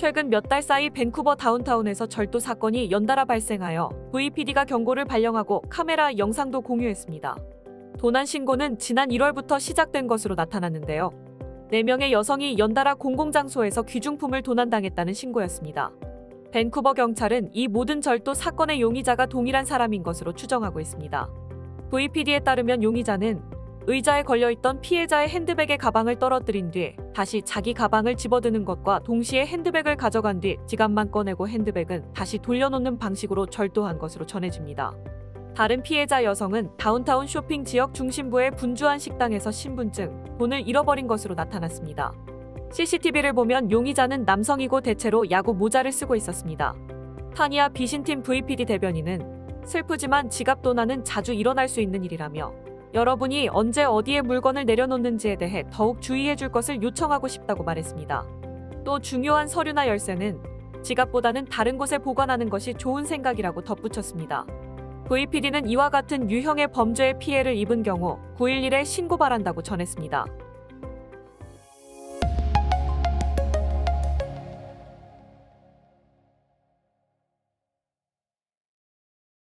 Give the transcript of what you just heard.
최근 몇 달 사이 밴쿠버 다운타운에서 절도 사건이 연달아 발생하여 VPD가 경고를 발령하고 카메라 영상도 공유했습니다. 도난 신고는 지난 1월부터 시작된 것으로 나타났는데요. 4명의 여성이 연달아 공공장소에서 귀중품을 도난당했다는 신고였습니다. 밴쿠버 경찰은 이 모든 절도 사건의 용의자가 동일한 사람인 것으로 추정하고 있습니다. VPD에 따르면 용의자는 의자에 걸려있던 피해자의 핸드백에 가방을 떨어뜨린 뒤 다시 자기 가방을 집어드는 것과 동시에 핸드백을 가져간 뒤 지갑만 꺼내고 핸드백은 다시 돌려놓는 방식으로 절도한 것으로 전해집니다. 다른 피해자 여성은 다운타운 쇼핑 지역 중심부의 분주한 식당에서 신분증, 돈을 잃어버린 것으로 나타났습니다. CCTV를 보면 용의자는 남성이고 대체로 야구 모자를 쓰고 있었습니다. 타니아 비신팀 VPD 대변인은 슬프지만 지갑 도난은 자주 일어날 수 있는 일이라며 여러분이 언제 어디에 물건을 내려놓는지에 대해 더욱 주의해 줄 것을 요청하고 싶다고 말했습니다. 또 중요한 서류나 열쇠는 지갑보다는 다른 곳에 보관하는 것이 좋은 생각이라고 덧붙였습니다. VPD는 이와 같은 유형의 범죄의 피해를 입은 경우 911에 신고 바란다고 전했습니다.